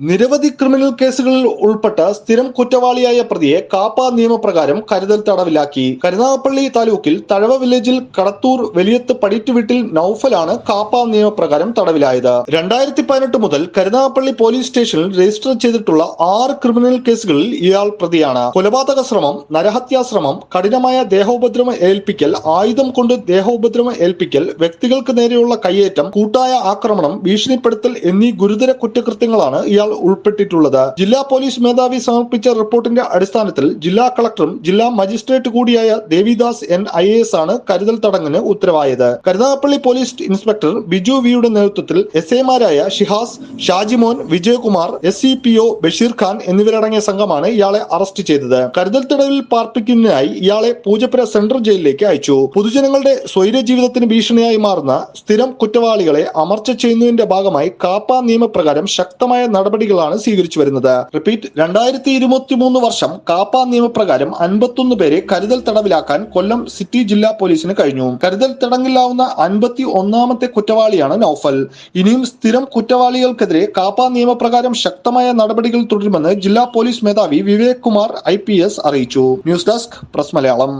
നിരവധി ക്രിമിനൽ കേസുകളിൽ ഉൾപ്പെട്ട സ്ഥിരം കുറ്റവാളിയായ പ്രതിയെ കാപ്പ നിയമപ്രകാരം കരുതൽ തടവിലാക്കി. കരുനാഗപ്പള്ളി താലൂക്കിൽ തഴവ വില്ലേജിൽ കടത്തൂർ വലിയത്ത് പടിറ്റ് വീട്ടിൽ നൌഫലാണ് കാപ്പ നിയമപ്രകാരം തടവിലായത്. രണ്ടായിരത്തി പതിനെട്ട് മുതൽ കരുനാഗപ്പള്ളി പോലീസ് സ്റ്റേഷനിൽ രജിസ്റ്റർ ചെയ്തിട്ടുള്ള ആറ് ക്രിമിനൽ കേസുകളിൽ ഇയാൾ പ്രതിയാണ്. കൊലപാതക ശ്രമം നരഹത്യാശ്രമം കഠിനമായ ദേഹോപദ്രവം ഏൽപ്പിക്കൽ ആയുധം കൊണ്ട് ദേഹോപദ്രവം ഏൽപ്പിക്കൽ വ്യക്തികൾക്ക് നേരെയുള്ള കയ്യേറ്റം കൂട്ടായ ആക്രമണം ഭീഷണിപ്പെടുത്തൽ എന്നീ ഗുരുതര കുറ്റകൃത്യങ്ങളാണ് ഇയാൾ ഉൾപ്പെട്ടിട്ടുള്ളത്. ജില്ലാ പോലീസ് മേധാവി സമർപ്പിച്ച റിപ്പോർട്ടിന്റെ അടിസ്ഥാനത്തിൽ ജില്ലാ കളക്ടറും ജില്ലാ മജിസ്ട്രേറ്റ് കൂടിയായ ദേവിദാസ് എൻ ഐ എസ് ആണ് കരുതൽ തടങ്ങിന് ഉത്തരവായത്. കരുനാഗപ്പള്ളി പോലീസ് ഇൻസ്പെക്ടർ ബിജു വിയുടെ നേതൃത്വത്തിൽ എസ് ഐമാരായ Shihas Shajimon Vijayakumar S C P O Basheer Khan എന്നിവരടങ്ങിയ സംഘമാണ് ഇയാളെ അറസ്റ്റ് ചെയ്തത്. കരുതൽ തടവിൽ പാർപ്പിക്കുന്നതിനായി ഇയാളെ പൂജപ്പുര സെൻട്രൽ ജയിലിലേക്ക് അയച്ചു. പൊതുജനങ്ങളുടെ സ്വൈര ജീവിതത്തിന് ഭീഷണിയായി മാറുന്ന സ്ഥിരം കുറ്റവാളികളെ അമർച്ച ചെയ്യുന്നതിന്റെ ഭാഗമായി കാപ്പ നിയമപ്രകാരം ശക്തമായ നടപടികളാണ് സ്വീകരിച്ചു വരുന്നത്. റിപ്പീറ്റ് രണ്ടായിരത്തി ഇരുപത്തി മൂന്ന് വർഷം കാപ്പ നിയമപ്രകാരം അൻപത്തൊന്ന് പേരെ കരുതൽ തടവിലാക്കാൻ കൊല്ലം സിറ്റി ജില്ലാ പോലീസിന് കഴിഞ്ഞു. കരുതൽ തടങ്കിലാവുന്ന അൻപത്തി ഒന്നാമത്തെ കുറ്റവാളിയാണ് നൌഫൽ. ഇനിയും സ്ഥിരം കുറ്റവാളികൾക്കെതിരെ കാപ്പ നിയമപ്രകാരം ശക്തമായ നടപടികൾ തുടരുമെന്ന് ജില്ലാ പോലീസ് മേധാവി Vivek Kumar I P S അറിയിച്ചു. News desk press Malayalam.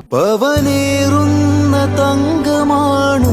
തങ്കമാണു